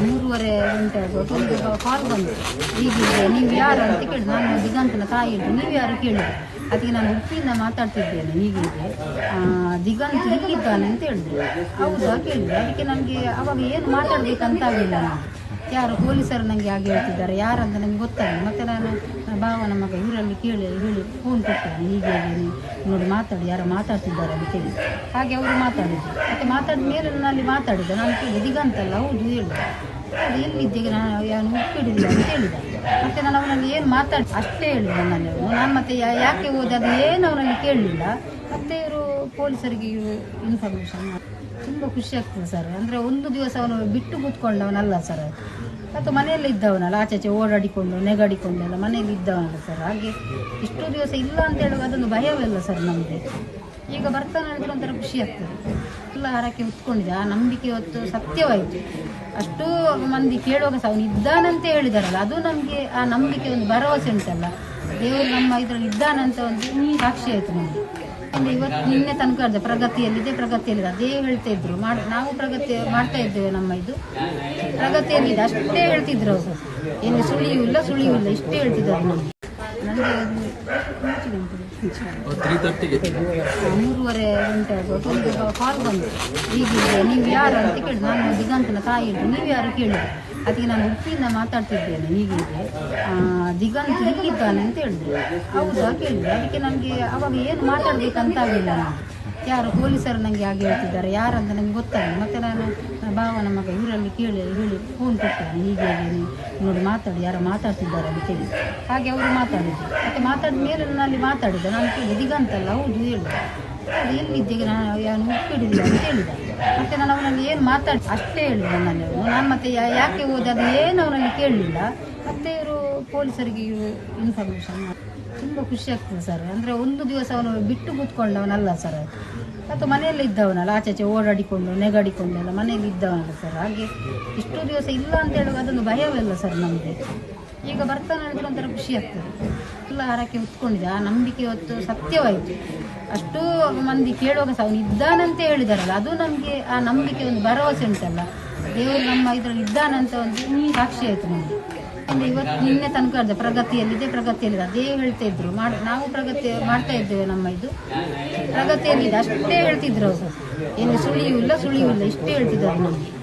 ಮೂರುವರೆ ಗಂಟೆ ಒಂದು ಕಾಲ್ ಬಂತು. ಹೀಗಿದೆ ನೀವು ಯಾರು ಅಂತ ಕೇಳಿದ್ರು ನಾನು ದಿಗಂತನ ತಾಯಿ ಇದ್ದು ನೀವು ಯಾರು ಕೇಳಿದ್ರು ಅದಕ್ಕೆ ನಾನು ಉಪ್ಪಿಂದ ಮಾತಾಡ್ತಿದ್ದೇನೆ ಹೀಗಿದೆ ದಿಗಂತ ಹೀಗಿದ್ದಾನೆ ಅಂತ ಹೇಳಿದ್ರು. ಹೌದಾ ಕೇಳಿದೆ ಅದಕ್ಕೆ ನನಗೆ ಅವಾಗ ಏನು ಮಾತಾಡ್ಬೇಕಂತ ಆಗಲಿಲ್ಲ ನಾನು. ಯಾರು ಪೊಲೀಸರು ನನಗೆ ಹಾಗೆ ಹೇಳ್ತಿದ್ದಾರೆ, ಯಾರಂತ ನನಗೆ ಗೊತ್ತಿಲ್ಲ ಮತ್ತೆ ನಾನು ಭಾವನ ಮಗ ಇವರಲ್ಲಿ ಕೇಳಿ, ಹೇಳಿ ಫೋನ್ ಕೊಟ್ಟಿದ್ದೆ ಹೀಗೆ ನೋಡಿ ಮಾತಾಡಿ, ಯಾರು ಮಾತಾಡ್ತಿದ್ದಾರೆ ಅಂತ ಹೇಳಿ. ಹಾಗೆ ಅವರು ಮಾತಾಡಿದ್ರು. ಮತ್ತೆ ಮಾತಾಡಿದ ಮೇಲೆ ನಾನು ಮಾತಾಡಿದೆ ನಾನು ಕೇಳಿದೆ ಅಂತಲ್ಲ, ಹೌದು ಹೇಳಿದೆ ಅದು ಎಲ್ಲಿದ್ದೀಗ ನಾನು ಯಾರು ಉಪ್ಪಿಡಿಲ್ಲ ಅಂತ ಹೇಳಿದ. ಮತ್ತೆ ನಾನು ಅವನಲ್ಲಿ ಏನು ಮಾತಾಡಿ, ಅಷ್ಟೇ ಹೇಳಿದೆ ನನ್ನಲ್ಲಿ ನಾನು ಮತ್ತೆ ಯಾಕೆ ಹೋದೆ ಅದು ಏನು ಅವನಲ್ಲಿ ಕೇಳಲಿಲ್ಲ. ಮತ್ತೆ ಇವರು ಪೊಲೀಸರಿಗೆ ಇನ್ಫಾರ್ಮೇಷನ್ ತುಂಬ ಖುಷಿ ಆಗ್ತದೆ ಸರ್ ಅಂದರೆ ಒಂದು ದಿವಸ ಅವನು ಬಿಟ್ಟು ಕೂತ್ಕೊಂಡವನಲ್ಲ ಸರ್ ಮತ್ತು ಮನೆಯಲ್ಲಿ ಇದ್ದವನಲ್ಲ ಆಚೆಚೆ ಓಡಾಡಿಕೊಂಡು ನೆಗಾಡಿಕೊಂಡೆಲ್ಲ ಮನೆಯಲ್ಲಿ ಇದ್ದವನಲ್ಲ ಸರ್ ಹಾಗೆ ಇಷ್ಟು ದಿವಸ ಇಲ್ಲ ಅಂತ ಹೇಳುವಾಗ ಅದೊಂದು ಭಯವಿಲ್ಲ ಸರ್ ನಮಗೆ. ಈಗ ಬರ್ತಾನೆ ಹೇಳಿದ್ರೆ ಒಂಥರ ಖುಷಿ ಆಗ್ತದೆ. ಎಲ್ಲ ಹರಕೆ ಉತ್ಕೊಂಡಿದೆ ಆ ನಂಬಿಕೆ ಇವತ್ತು ಸತ್ಯವಾಯಿತು. ಅಷ್ಟೂ ಮಂದಿ ಕೇಳುವಾಗ ಸಹ ಅವನು ಇದ್ದಾನಂತ ಹೇಳಿದಾರಲ್ಲ, ಅದು ನಮಗೆ ಆ ನಂಬಿಕೆ ಒಂದು ಭರವಸೆ ಉಂಟಲ್ಲ. ದೇವರು ನಮ್ಮ ಇದರಲ್ಲಿ ಇದ್ದಾನಂತ ಒಂದು ಸಾಕ್ಷಿ ಆಯಿತು ನಮಗೆ. ಇವತ್ತು ನಿನ್ನೆ ತನಕ ಅರ್ಧ ಪ್ರಗತಿಯಲ್ಲಿದೆ ಪ್ರಗತಿಯಲ್ಲಿದೆ. ಅದೇ ಹೇಳ್ತಾ ಇದ್ರು. ಮಾಡ್, ನಾವು ಪ್ರಗತಿ ಮಾಡ್ತಾ ಇದ್ದೇವೆ ನಮ್ಮ ಇದು. ಪ್ರಗತಿಯಲ್ಲಿದೆ. ಅಷ್ಟೇ ಹೇಳ್ತಿದ್ರು ಅವರು. ಏನು ಸುಳಿಯೂ ಇಲ್ಲ ಸುಳಿಯೂ ಇಲ್ಲ. ಇಷ್ಟೇ ಹೇಳ್ತಿದ್ರು ನಮಗೆ ತ್ರೀ ತರ್ಟಿಗೆ ಮೂರುವರೆ ಗಂಟೆ ಒಂದು ಕಾಲ್ ಬಂತು. ಹೀಗಿದೆ ನೀವು ಯಾರು ಅಂತ ಕೇಳಿದ್ರು. ನಾನು ದಿಗಂತನ ತಾಯಿ ಇದ್ದು ನೀವು ಯಾರು ಕೇಳಿದ್ರು. ಅದಕ್ಕೆ ನಾನು ಉಪ್ಪಿಂದ ಮಾತಾಡ್ತಿದ್ದೇನೆ ಹೀಗಿದೆ ಆ, ಹೀಗಿದ್ದಾನೆ ಅಂತ ಹೇಳಿದ್ರು. ಹೌದಾ? ಕೇಳಿದ್ರು. ಅದಕ್ಕೆ ನನಗೆ ಅವಾಗ ಏನು ಮಾತಾಡ್ಬೇಕಂತ ಆಗಲಿಲ್ಲ ನಾನು. ಯಾರು ಪೊಲೀಸರು ನನಗೆ ಹಾಗೆ ಹೇಳ್ತಿದ್ದಾರೆ ಯಾರಂತ ನನಗೆ ಗೊತ್ತಿಲ್ಲ ಮತ್ತೆ ನಾನು ಭಾವನ ಮಗ ಇವರಲ್ಲಿ ಕೇಳಿ, ಹೇಳಿ ಫೋನ್ ಕೊಟ್ಟೇನೆ ಹೀಗೆ ಹೇಳಿ ನೋಡಿ ಮಾತಾಡಿ, ಯಾರು ಮಾತಾಡ್ತಿದ್ದಾರೆ ಅಂತ ಹೇಳಿ. ಹಾಗೆ ಅವರು ಮಾತಾಡಿದ್ದು ಮತ್ತೆ ಮಾತಾಡಿದ ಮೇಲೆ ನಾನು ಮಾತಾಡಿದೆ ನಾನು ಕೇಳಿದೆ ದಿಗಂತಲ್ಲ ಹೌದು ಹೇಳಿದೆ ಅದು ಎಲ್ಲಿದ್ದೀಗ ನಾನು ಯಾರು ಉಪ್ಪಿಡಿಲ್ಲ ಅಂತ ಹೇಳಿದ ಮತ್ತೆ ನಾನು ಅವನಲ್ಲಿ ಏನು ಮಾತಾಡಿ, ಅಷ್ಟೇ ಹೇಳಿದೆ ನನ್ನಲ್ಲಿ ನಾನು ಮತ್ತೆ ಯಾಕೆ ಹೋದೆ ಅದು ಏನು ಅವನಲ್ಲಿ ಕೇಳಲಿಲ್ಲ. ಮತ್ತೆ ಇವರು ಪೊಲೀಸರಿಗೆ ಇನ್ಫಾರ್ಮೇಷನ್ ತುಂಬ ಖುಷಿ ಆಗ್ತದೆ ಸರ್ ಅಂದರೆ ಒಂದು ದಿವಸ ಅವನು ಬಿಟ್ಟು ಕೂತ್ಕೊಂಡವನಲ್ಲ ಸರ್ ಮತ್ತು ಮನೆಯಲ್ಲೇ ಇದ್ದವನಲ್ಲ ಆಚೆಚೆ ಓಡಾಡಿಕೊಂಡು ನೆಗಾಡಿಕೊಂಡೆಲ್ಲ ಮನೆಯಲ್ಲಿ ಇದ್ದವನಲ್ಲ ಸರ್ ಹಾಗೆ ಇಷ್ಟು ದಿವಸ ಇಲ್ಲ ಅಂತ ಹೇಳುವಾಗ ಅದೊಂದು ಭಯವಿಲ್ಲ ಸರ್ ನಮಗೆ. ಈಗ ಬರ್ತಾನೆ ಹೇಳಿದ್ರೆ ಒಂಥರ ಖುಷಿ ಆಗ್ತದೆ. ಎಲ್ಲ ಹರಕೆ ಉತ್ಕೊಂಡಿದೆ ಆ ನಂಬಿಕೆ ಇವತ್ತು ಸತ್ಯವಾಯಿತು. ಅಷ್ಟೂ ಮಂದಿ ಕೇಳುವಾಗ ಸಹ ಅವನು ಇದ್ದಾನಂತ ಹೇಳಿದಾರಲ್ಲ, ಅದು ನಮಗೆ ಆ ನಂಬಿಕೆ ಒಂದು ಭರವಸೆ ಉಂಟಲ್ಲ. ದೇವರು ನಮ್ಮ ಇದರಲ್ಲಿ ಇದ್ದಾನಂತ ಒಂದು ಸಾಕ್ಷಿ ಆಯಿತು ನಮಗೆ. ಅಂದ್ರೆ ಇವತ್ತು ನಿನ್ನೆ ತನಕ ಅರ್ಧ ಪ್ರಗತಿಯಲ್ಲಿದೆ ಪ್ರಗತಿಯಲ್ಲಿದೆ. ಅದೇ ಹೇಳ್ತಾ ಇದ್ರು. ನಾವು ಪ್ರಗತಿ, ಮಾಡ್ತಾ ಇದ್ದೇವೆ ನಮ್ಮ ಇದು. ಪ್ರಗತಿಯಲ್ಲಿದೆ. ಅಷ್ಟೇ ಹೇಳ್ತಿದ್ರು ಅವರು. ಏನು ಸುಳಿಯೂ ಇಲ್ಲ ಸುಳಿಯೂ ಇಲ್ಲ. ಇಷ್ಟೇ ಹೇಳ್ತಿದ್ರು ನಮಗೆ.